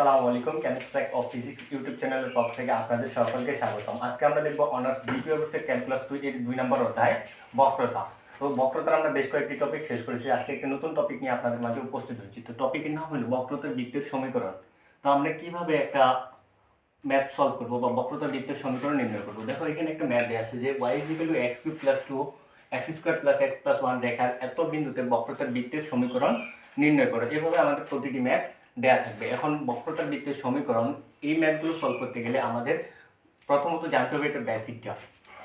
আসসালামু আলাইকুম ক্যানেক্সট্যাক of physics YouTube চ্যানেলের পক্ষ থেকে আপনাদের সকলকে স্বাগতম। আজকে আমরা দেখব অনার্স দ্বিতীয় বর্ষের ক্যালকুলাস দুই এর দুই নম্বর অধ্যায়, বক্রতা। তো বক্রতার আমরা বেশ কয়েকটি টপিক শেষ করেছি। আজকে একটি নতুন টপিক নিয়ে আপনাদের মাঝে উপস্থিত হয়েছি। তো টপিকের নাম হলো বক্রতার বৃত্তের সমীকরণ। তো আমরা কীভাবে একটা ম্যাথ সলভ করব বা বক্রতার বৃত্তের সমীকরণ নির্ণয় করব? দেখো, এখানে একটা ম্যাথ দেওয়া আছে যে Y is equal to X cube plus two X square plus X plus one রেখার এত বিন্দুতে বক্রতার বৃত্তের সমীকরণ নির্ণয় করো। এভাবে আমাদের প্রতিটি ম্যাথ দেয়া থাকবে। এখন বক্রতার বৃত্তের সমীকরণ, এই ম্যাথগুলো সলভ করতে গেলে আমাদের প্রথমত জানতে হবে এটা বেসিকটা।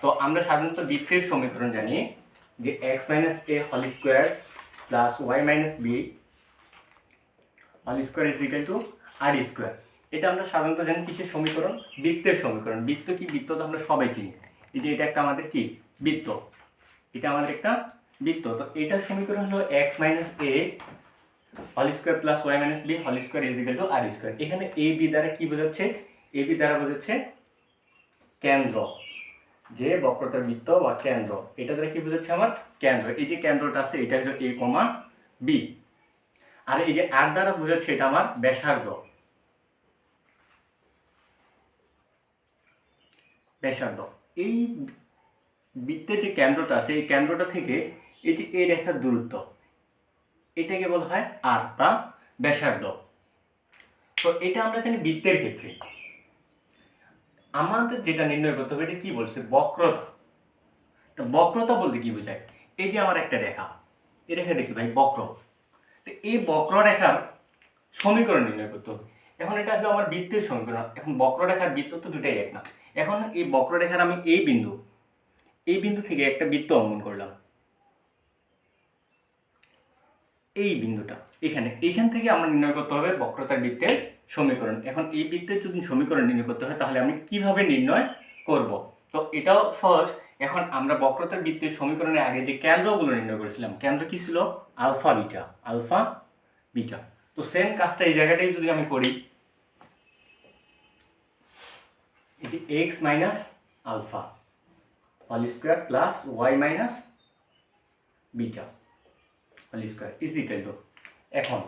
তো আমরা সাধারণত বৃত্তের সমীকরণ জানি যে X minus A whole square plus Y minus B whole square is equal to R square এটা আমরা সাধারণত জানি কিসের সমীকরণ? বৃত্তের সমীকরণ। বৃত্ত কি? বৃত্ত তো আমরা সবাই চিনি। এই যে এটা একটা আমাদের কি? বৃত্ত। এটা আমাদের একটা বৃত্ত। তো এটার সমীকরণ হলো X minus A whole square plus Y minus B, whole square is equal to R square. এখানে এ বি দ্বারা কি বোঝাচ্ছে? এ বি দ্বারা বোঝাচ্ছে কেন্দ্র, যে বক্রতার বৃত্ত বা কেন্দ্র। এটা দ্বারা কি বোঝাচ্ছে আমার? কেন্দ্র। এই যে কেন্দ্রটা আছে, এটা হলো এ কমা বি। আর এই যে আর দ্বারা বোঝাচ্ছে এটা আমার ব্যাসার্ধ। ব্যাসার্ধ। এই বৃত্তের যে কেন্দ্রটা আছে, এই কেন্দ্রটা থেকে এই যে এ রেখার দূরত্ব এটাকে বলা হয় আর বা ব্যাসার্ধ। তো এটা আমরা জানি বৃত্তের ক্ষেত্রে। আমাদের যেটা নির্ণয় করতে হবে, এটা কি বলছে? বক্রতা। তো বক্রতা বলতে কি বোঝায়? এই যে আমার একটা রেখা, এই রেখাটা কি ভাই? বক্র। তো এই বক্ররেখার সমীকরণ নির্ণয় করতে হবে। এখন এটা হলো আমার বৃত্তের সমীকরণ। এখন বক্ররেখার বৃত্ত তো দুটাই এক না। এখন এই বক্ররেখার আমি এই বিন্দু এই বিন্দু থেকে একটা বৃত্ত অঙ্কন করলাম। এই বিন্দুটা। এখানে। এখান থেকে আমরা নির্ণয় করতে হবে বক্রতার বৃত্তের সমীকরণ। এখন এই বৃত্তের যদি সমীকরণ নির্ণয় করতে হয়, তাহলে আমি কীভাবে নির্ণয় করব? তো এটাও সহজ। এখন আমরা বক্রতার বৃত্তের সমীকরণের আগে যে কেন্দ্রগুলো নির্ণয় করেছিলাম, কেন্দ্র কি ছিল? Alpha beta alpha beta. তো সেম কাজটা এই জায়গাটাই যদি আমি করি এটি X minus alpha whole square plus Y minus beta whole square is equal to এখন,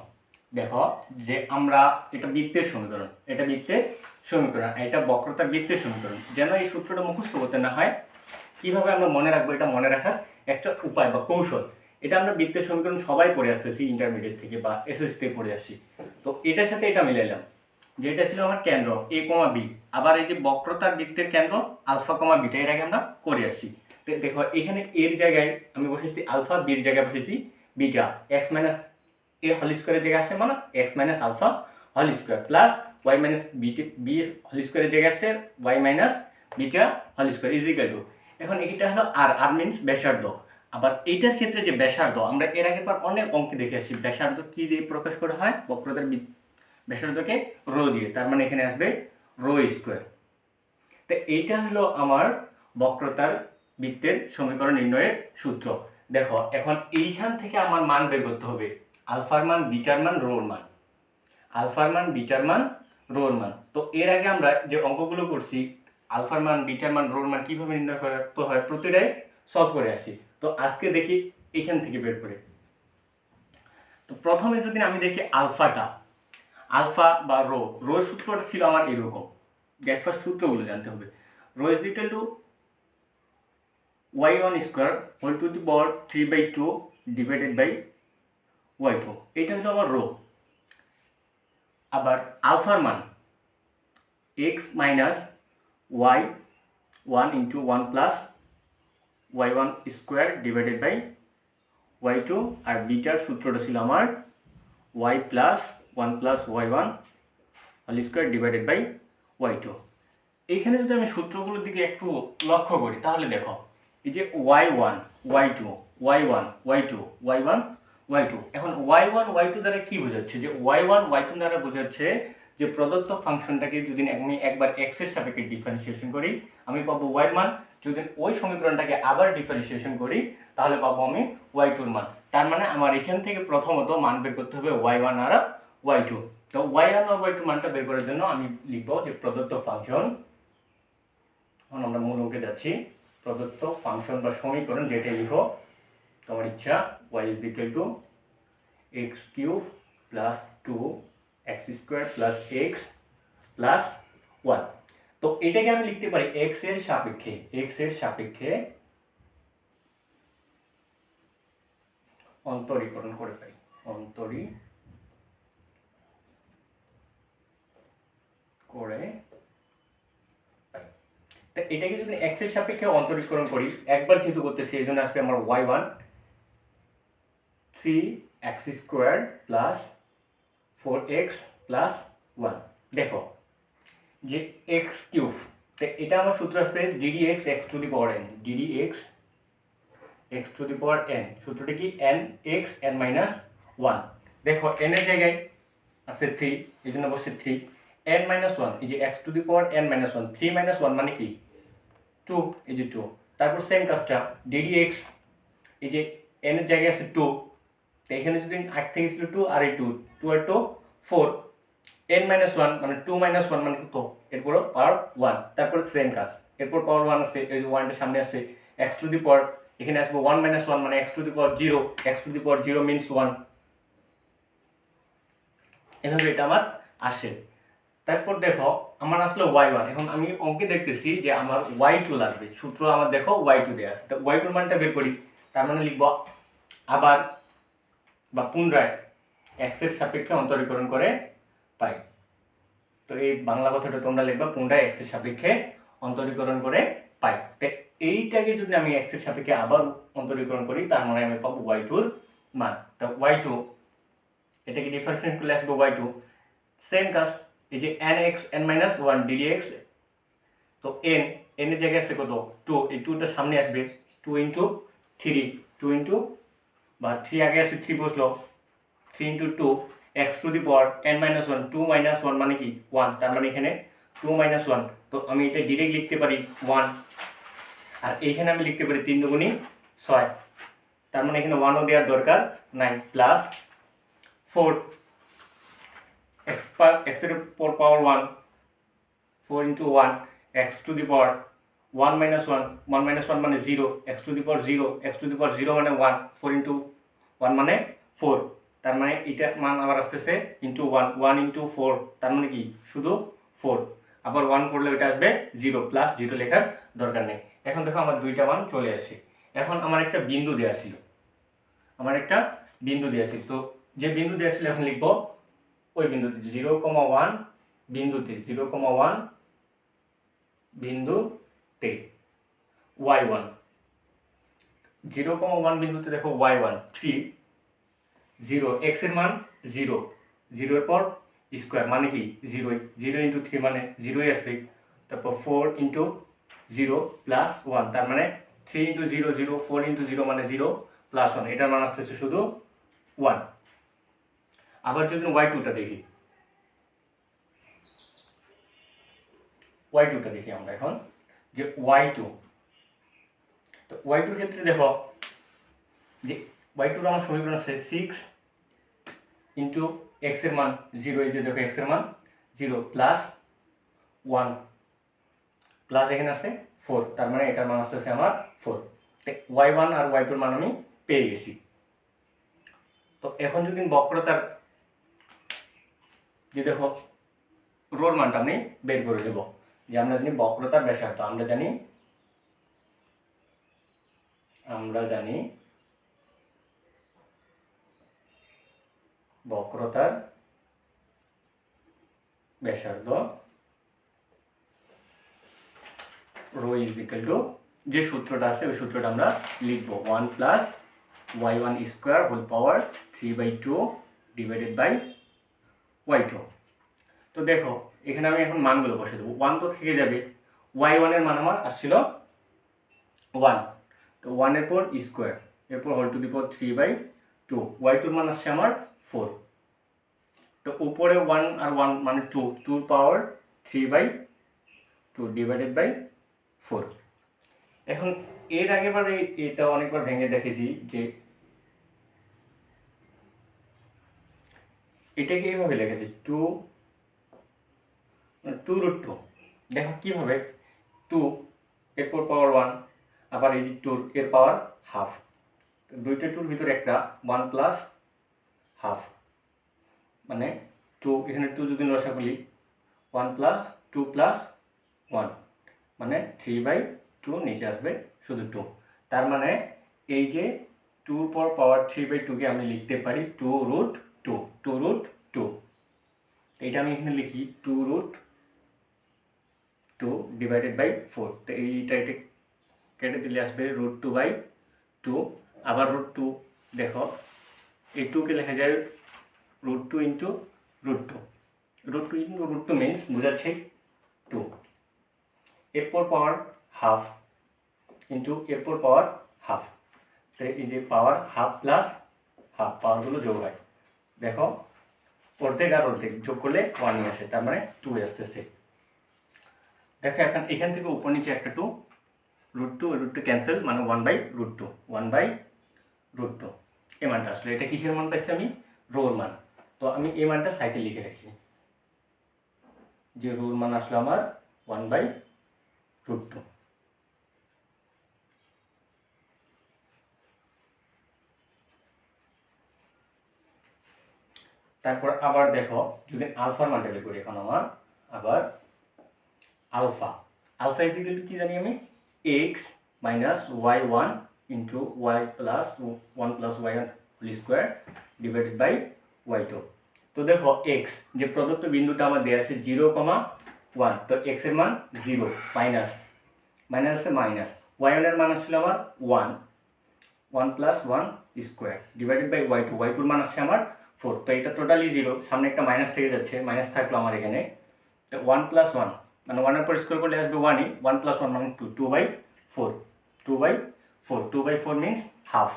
দেখো যে আমরা এটা বৃত্তের সমীকরণ, এটা বৃত্তের সমীকরণ এটা বক্রতার বৃত্তের সমীকরণ। যেন এই সূত্রটা মুখস্থ করতে না হয়, কীভাবে আমরা মনে রাখব এটা মনে রাখার একটা উপায় বা কৌশল? এটা আমরা বৃত্তের সমীকরণ সবাই পড়ে আসতেছি ইন্টারমিডিয়েট থেকে বা এসএসসি থেকে পড়ে আসছি। তো এটার সাথে এটা মিলাইলাম যে এটা ছিল আমার কেন্দ্র এ কমা বি আবার এই যে বক্রতার বৃত্তের কেন্দ্র, আলফা কমা বিটা, এর আগে আমরা করে আসছি। দেখো এখানে এর জায়গায় আমি বসেছি, আলফা বির জায়গায় বসেছি বিটা এক্স মাইনাস এ হল স্কোয়ারের জায়গায় আসে মানে X minus alpha whole square plus Y minus beta B whole স্কোয়ারের জায়গায় আসছে Y minus beta whole square is equal to এখন এটা হলো আর আর মিনস ব্যাসার্ধ। আবার এইটার ক্ষেত্রে যে ব্যাসার্ধ, আমরা এর আগের পর অনেক অঙ্কে দেখে আসছি, ব্যাসার্ধ কি দিয়ে প্রকাশ করা হয়? বক্রতার ব্যাসার্ধকে রো দিয়ে, তার মানে এখানে আসবে রো স্কোয়ার তো এইটা হলো আমার বক্রতার বৃত্তের সমীকরণ নির্ণয়ের সূত্র। দেখো, এখন এইখান থেকে আমার মান বের করতে হবে। আলফার মান, বিটার মান, রোর মান। আলফার মান, বিটার মান, রোর মান। তো এর আগে আমরা যে অঙ্কগুলো করছি, আলফার মান, বিটার মান, রোর মান কীভাবে নির্ণয় করতে হয় প্রতিটাই সলভ করে আসি। তো আজকে দেখি এখান থেকে বের করে। তো প্রথমে যদি আমি দেখি আলফাটা, আলফা বা রো, রোর সূত্রটা ছিল আমার এরকম। দেখবার সূত্রগুলো জানতে হবে। Rho equal to Y one square whole to the power three by two divided by Y two এটা হলো আমার রো আবার আলফার মান X minus Y one into one plus Y one square divided by Y two আর বিটার সূত্রটা ছিল আমার Y plus one plus Y one whole square divided by Y two এইখানে যদি আমি সূত্রগুলোর দিকে একটু লক্ষ্য করি, তাহলে দেখো এই যে Y one Y two Y one Y two Y one Y two এখন ওয়াই ওয়ান ওয়াই টু দ্বারা কি বোঝাচ্ছে? যে ওয়াই ওয়ান ওয়াই টু দ্বারা বোঝাচ্ছে যে প্রদত্ত ফাংশনটাকে যদি আমি একবার এক্সের সাপেক্ষে ডিফারেন্সিয়েশন করি, আমি পাবো ওয়াই মান যদি ওই সমীকরণটাকে আবার ডিফারেন্সিয়েশন করি, তাহলে পাবো আমি ওয়াই টুর মান। তার মানে আমার এখান থেকে প্রথমত মান বের করতে হবে ওয়াই ওয়ান আর ওয়াই টু তো ওয়াই ওয়ান আর ওয়াই টু মানটা বের করার জন্য আমি লিখব যে প্রদত্ত ফাংশন, এখন আমরা মূল অঙ্কে যাচ্ছি। প্রদত্ত ফাংশন বা সমীকরণ যেটা লিখো, তোমার ইচ্ছা Y is equal to X cube plus two X square plus X plus one তো এটাকে আমি লিখতে পারি এক্সের সাপেক্ষে এক্সের সাপেক্ষে অন্তরীকরণ করে পাই অন্তরী করে তা এটাকে যদি এক্সের সাপেক্ষে অন্তরীকরণ করি, একবার যেহেতু করতেছি এই জন্য আসবে আমার Y one three X square plus four X plus one দেখো, যে এক্স কিউব তো এটা আমার সূত্র আসবে D D X X to the power N D D X X to the power N সূত্রটা কি? N X N minus one দেখো এন এর জায়গায় আছে থ্রি এই জন্য বসছে থ্রি এন মাইনাস ওয়ান এই যে X to the power N minus one three minus one মানে কি? টু এই যে টু তারপর সেম কাজটা ডিডি এক্স এই যে এন এর জায়গায় আছে টু এখানে যদি আগ থেকে ছিল টু আর এই টু টু আর two four N minus one মানে টু মাইনাস ওয়ান মানে কত? এরপর পাওয়ার ওয়ান তারপর সেম কাজ. এরপর পাওয়ার ওয়ান আছে, এই যে ওয়ানটা সামনে আছে এক্স টু দি পাওয়ার এখানে আসবে ওয়ান মাইনাস ওয়ান মানে X to the power zero X to the power zero means one এভাবে এটা আমার আসে। তারপর দেখো আমার আসলে ওয়াই ওয়ান এখন আমি অঙ্কে দেখতেছি যে আমার ওয়াই টু লাগবে। সূত্র আমার দেখো ওয়াই টু দেওয়া আছে। তো ওয়াই টুর মানটা বের করি। তার মানে লিখব আবার বা পুনরায় এক্সের সাপেক্ষে অন্তরীকরণ করে পাই। তো এই বাংলা কথাটা তোমরা লিখবা, পুনরায় এক্সের সাপেক্ষে অন্তরীকরণ করে পাই। এইটাকে যদি আমি এক্সের সাপেক্ষে আবার অন্তরীকরণ করি, তার মানে আমি পাবো ওয়াই টুর মান। তো ওয়াই টু এটাকে ডিফারেন্সিয়েট করলে আসবে ওয়াই টু সেম কাজ। এই যে n x n minus one DD x তো এন এন এর জায়গায় আসছে কত? টু এই টুটা সামনে আসবে। Two into three two into বা থ্রি আগে আসছে থ্রি বসল। Three into two x to the power n minus one two minus one মানে কি? ওয়ান তার মানে এখানে টু মাইনাস ওয়ান তো আমি এটা ডিরেক্ট লিখতে পারি ওয়ান আর এইখানে আমি লিখতে পারি তিন দুগুণি ছয়। তার মানে এখানে ওয়ানও দেওয়ার দরকার নাই। প্লাস ফোর এক্স পার এক্সের পর power one four into one x to the power one minus one one minus one মানে zero x to the power zero x to the power zero মানে ওয়ান ফোর ইন্টু ওয়ান মানে four তার মানে এটা মান আবার আসতেছে into one one into four তার মানে কি? শুধু ফোর আবার ওয়ান করলে ওইটা আসবে জিরো প্লাস জিরো লেখার দরকার নেই। এখন দেখো আমার দুইটা মান চলে আসে। এখন আমার একটা বিন্দু দেওয়া ছিল। আমার একটা বিন্দু দেওয়া ছিল। তো যে বিন্দু দেওয়া ছিল এখন লিখব ওই বিন্দুতে জিরো কমা ওয়ান বিন্দুতে জিরো কমা ওয়ান বিন্দুতে y one. Zero comma one বিন্দুতে দেখো ওয়াই ওয়ান, থ্রি, জিরো, এক্সের মান জিরো। জিরোর পর স্কোয়ার মানে কি? জিরোই জিরো ইন্টু থ্রি মানে জিরোই আসবে। তারপর four into zero plus one, তার মানে three into zero zero, four into zero মানে জিরো প্লাস ওয়ান। এটার মান আসতেছে শুধু ওয়ান। আবার যদি ওয়াই টুটা দেখি। ওয়াই টুটা দেখি আমরা এখন, যে ওয়াই টু তো ওয়াই টুর ক্ষেত্রে দেখো, যে ওয়াই টুর আমার সমীকরণ আছে সিক্স ইন্টু এক্সের মান জিরো এই যে দেখো এক্সের মান জিরো প্লাস ওয়ান প্লাস এখানে আছে ফোর তার মানে এটার মান আসতেছে আমার ফোর ওয়াই ওয়ান আর ওয়াই টুর মান আমি পেয়ে গেছি। তো এখন যদি বক্রতার যে দেখো রোর মানটা আমি বের করে দেব। যে আমরা জানি বক্রতার ব্যাসার্ধ, আমরা জানি আমরা জানি বক্রতার ব্যাসার্ধ রো ইজ টু যে সূত্রটা আছে, ওই সূত্রটা আমরা লিখব। One plus y one square whole power three by two divided by y two তো দেখো, এখানে আমি এখন মানগুলো বসে দেবো। ওয়ান তো থেকে যাবে। ওয়াই ওয়ানের মান আমার আসছিল ওয়ান তো ওয়ানের পর স্কোয়ার এরপর whole to the power three by two y টুর মান আসছে আমার ফোর তো উপরে ওয়ান আর ওয়ান মানে two tour power three by two divided by four এখন এর আগেবার এটা অনেকবার ভেঙে দেখেছি যে এটাকে এইভাবে লেখেছে টু টু রুট টু দেখো কীভাবে টু এরপর পাওয়ার ওয়ান আবার এই যে টুর এর পাওয়ার হাফ দুইটা টুর ভিতরে একটা ওয়ান প্লাস হাফ মানে টু এখানে টু যদি রসা বলি one plus two plus one মানে থ্রি বাই টু নিচে আসবে শুধু টু তার মানে এই যে টু পর পাওয়ার থ্রি বাই টুকে আমি লিখতে পারি two root two two root two. এইটা আমি এখানে লিখি, two root two divided by four. তো এইটা এটা কেটে দিলে আসবে রুট টু বাই টু। আবার রুট টু, দেখো, এই টুকে লেখা যায় root two into root two. Root two into root two means বোঝাচ্ছে টু। এরপর পাওয়ার হাফ ইন্টু, এরপর পাওয়ার হাফ। এই যে পাওয়ার হাফ প্লাস হাফ, পাওয়ারগুলো যোগ হয়। দেখো অর্ধেক আর অর্ধেক যোগ করলে ওয়ানই আসে, তার মানে টু আসতেছে দেখো এখন এখান থেকে উপর নিচে একটা two root two root two cancel মানে one by root two one by root two এ মানটা আসলে। এটা কিসের মান পাইছি আমি? রোর মান। তো আমি এ মানটা সাইডে লিখে রাখি। যে রোর মান আসলো আমার ওয়ান বাই রুট টু তারপর আবার দেখো, যদি আলফার মানটা বের করি এখন আমার, আবার alpha. Alpha is equal to কি জানি আমি? X minus y one into y plus one plus y one whole square divided by y two তো দেখো এক্স যে প্রদত্ত বিন্দুটা আমার দেওয়া আছে জিরো কমা ওয়ান তো এক্সের মান জিরো মাইনাস মাইনাসে মাইনাস ওয়াই ওয়ানের মান আসছিল আমার one one plus one square divided by y two y টুর মান আসছে আমার ফোর তো এটা টোটালি জিরো সামনে একটা মাইনাস থেকে যাচ্ছে মাইনাস থাকল আমার এখানে। ওয়ান প্লাস ওয়ান মানে ওয়ানের পর স্কোয়ার করলে আসবে ওয়ানই ওয়ান প্লাস ওয়ান মানে two two by four two by four two by four means half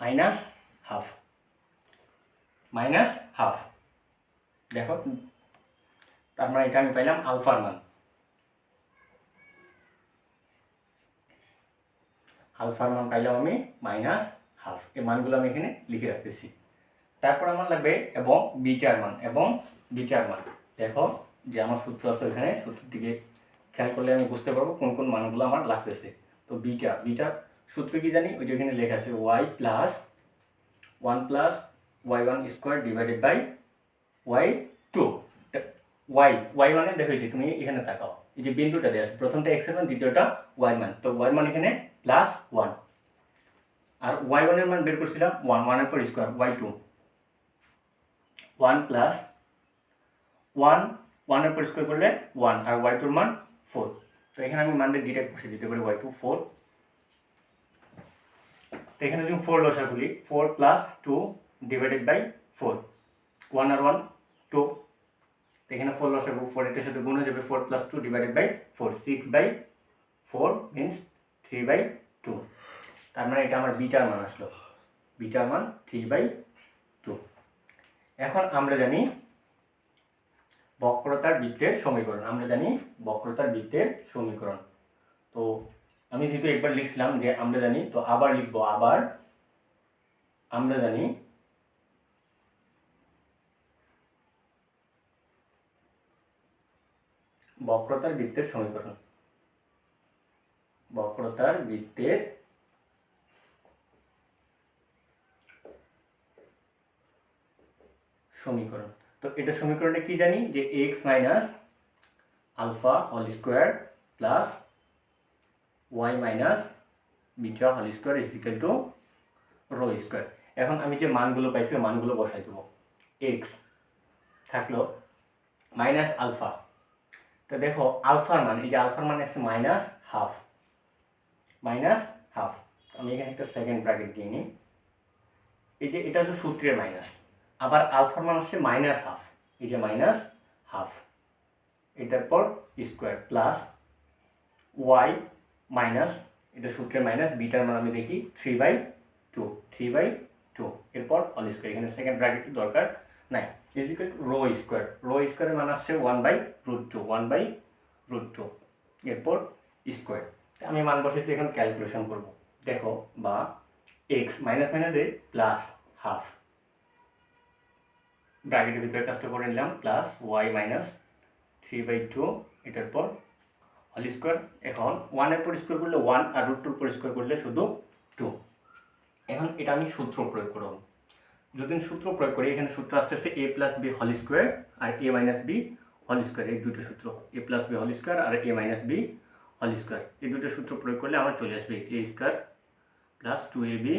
minus half minus half দেখো, তার মানে এটা আমি পাইলাম আলফার মান। আলফার মান পাইলাম আমি মাইনাস হাফ এই মানগুলো আমি এখানে লিখে রাখতেছি। তারপর আমার লাগবে এবং বিটার মান এবং বিচার মান দেখো যে আমার সূত্র আছে এখানে সূত্রের দিকে খেয়াল করলে আমি বুঝতে পারব কোন কোন মানগুলো আমার লাগতেছে। তো বিটা বিটা সূত্র কি জানি? ওই যে এখানে লেখা আছে y plus one plus y one square divided by y two y y মানে দেখো যে তুমি এখানে তাকাও। এই যে বিন্দুটা দেওয়া আছে, প্রথমটা এক্স মান, দ্বিতীয়টা ওয়াই মান তো ওয়াই মান এখানে প্লাস ওয়ান আর ওয়াই ওয়ানের মান বের করছিলাম ওয়ান ওয়ানের পর square y two one plus one ওয়ানের পর করলে ওয়ান আর ওয়াই টুর মান ফোর তো এখানে আমি মানটা ডিরেক্ট বসে দিতে পারি ওয়াই টু ফোর তো এখানে যদি four লসাগুলি four plus two divided by four one R one two তো এখানে ফোর লসাগু ফোর এটার সাথে গুণ হয়ে যাবে four plus two divided by four six by four means three by two তার মানে এটা আমার বিটার মান আসলো। বিটার মান থ্রি বাই এখন আমরা জানি বক্রতার বৃত্তের সমীকরণ, আমরা জানি বক্রতার বৃত্তের সমীকরণ। তো আমি যেহেতু একবার লিখছিলাম যে আমরা জানি, তো আবার লিখব, আবার আমরা জানি বক্রতার বৃত্তের সমীকরণ। বক্রতার বৃত্তের সমীকরণ। তো এটা সমীকরণে কি জানি? যে x minus alpha whole square plus y minus beta whole square is equal to rho square এখন আমি যে মানগুলো পাইছি মানগুলো বসাই দেবো। এক্স থাকল মাইনাস আলফা তো দেখো আলফার মান, এই যে আলফার মান আছে মাইনাস হাফ মাইনাস হাফ আমি এখানে একটা সেকেন্ড ব্র্যাকেট দিয়ে নিই। এই যে এটা হলো সূত্রের মাইনাস আবার আলফার মান হচ্ছে মাইনাস হাফ। এই যে মাইনাস হাফ। এটার পর স্কোয়ার প্লাস ওয়াই মাইনাস, এটা সূত্রের মাইনাস, বিটার মান আমি দেখি three by two, three by two. এরপর অল স্কোয়ার এখানে সেকেন্ড ব্র্যাকেট দরকার নাই। Is equal to rho square rho স্কোয়ারের মান আসছে one by root two one by root two এরপর স্কোয়ার আমি মান বসেছি এখন ক্যালকুলেশন করব। দেখো বা এক্স মাইনাস মাইনাসে প্লাস হাফ ব্র্যাকেটের ভিতরে কাজটা করে নিলাম plus y minus three by two এটার পর হল স্কোয়ার এখন ওয়ানের পর স্কোয়ার করলে ওয়ান আর রুট টুর পর স্কোয়ার করলে শুধু টু এখন এটা আমি সূত্র প্রয়োগ করব। যদি সূত্র প্রয়োগ করি, এখানে সূত্র আসতেছে a plus b whole square R a minus b whole square এই দুটো সূত্র a plus b whole square R a minus b whole square এই দুটো সূত্র প্রয়োগ করলে আমার চলে আসবে a square plus two a b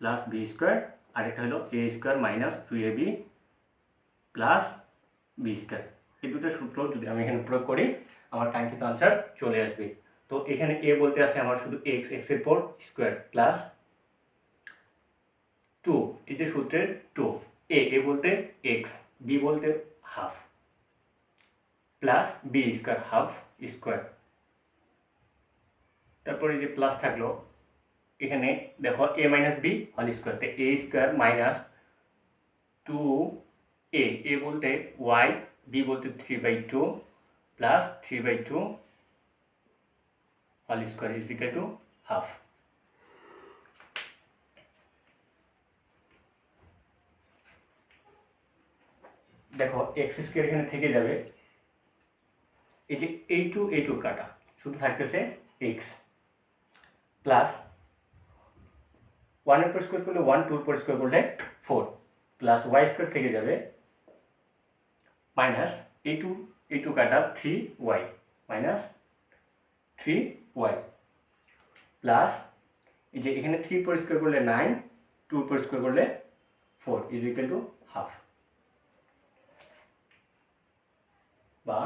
plus b square আর এটা হলো a square minus two a b plus b square এই দুটো সূত্র যদি আমি এখানে প্রয়োগ করি, আমার কাঙ্ক্ষিত আনসার চলে আসবে। তো এখানে এ বলতে আছে আমার শুধু এক্স এক্সের পর স্কোয়ার প্লাস টু এই যে সূত্রের টু এ এ বলতে এক্স বি বলতে half plus b square half square তারপরে যে প্লাস থাকল, এখানে দেখো a minus b whole square তো a square minus two a a বলতে ওয়াই বি বলতে three by two plus three by two whole square is equal to half দেখো x square এখানে থেকে যাবে। এই যে এই টু এই টু কাটা, শুধু থাকতেছে এক্স প্লাস ওয়ানের উপর স্কোয়ার করলে ওয়ান টুর উপর স্কোয়ার করলে ফোর প্লাস ওয়াই স্কোয়ার থেকে যাবে মাইনাস এই টু এই টু কাটা three y minus three y plus এই যে এখানে থ্রি উপর স্কোয়ার করলে নাইন টু উপর স্কোয়ার করলে four is equal to half বা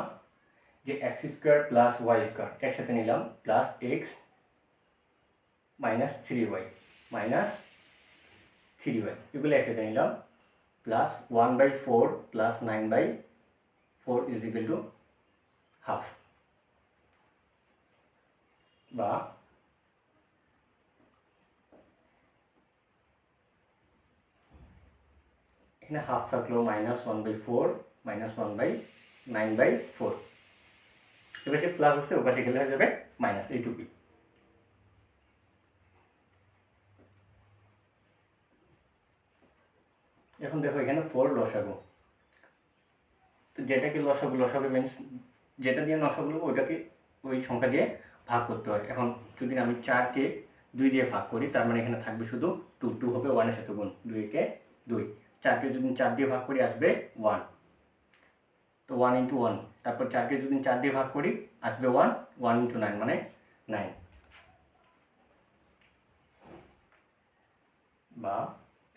যে x square plus y square একসাথে নিলাম plus x minus three y minus three y এগুলো একসাথে নিলাম plus one by four plus nine by four is equal to half বা এখানে হাফ থাকল minus one by four, minus one by nine by four. এপাশে plus আছে ওপাশে গেলে হয়ে যাবে মাইনাস এইটুকুই। এখন দেখো এখানে ফোর লসাগু। তো যেটাকে লসাগু লসাগু মিনস যেটা দিয়ে লসাগু ওইটাকে ওই সংখ্যা দিয়ে ভাগ করতে হয়। এখন যদি আমি চারকে দুই দিয়ে ভাগ করি, তার মানে এখানে থাকবে শুধু টু টু হবে ওয়ানের সাথে গুণ দুইকে দুই। চারকে যদি চার দিয়ে ভাগ করি, আসবে ওয়ান তো ওয়ান ইন্টু ওয়ান তারপর চারকে যদি চার দিয়ে ভাগ করি, আসবে ওয়ান ওয়ান ইন্টু নাইন মানে নাইন বা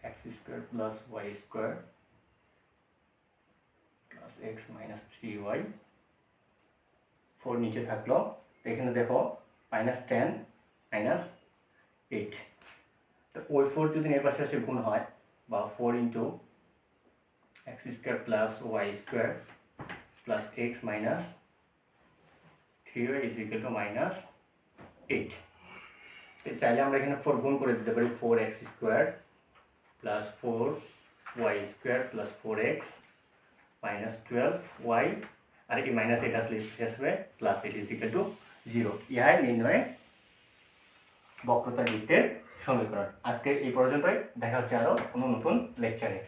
x square plus y square x minus three y four নিচে থাকল। এখানে দেখো মাইনাস টেন মাইনাস এইট তো ওই ফোর যদি এর পাশে এসে গুণ হয়, বা four into x square plus y square plus x minus three y is two minus eight তো চাইলে আমরা এখানে ফোর গুণ করে দিতে পারি four x square plus four y square plus four x minus twelve y আর এই মাইনাস এটা আসলে আসবে plus eight is equal to zero ইহাই নির্ণয়ে বক্রতা বৃত্তের সমীকরণ। আজকে এই পর্যন্তই, দেখা হচ্ছে আরও কোনো নতুন লেকচারে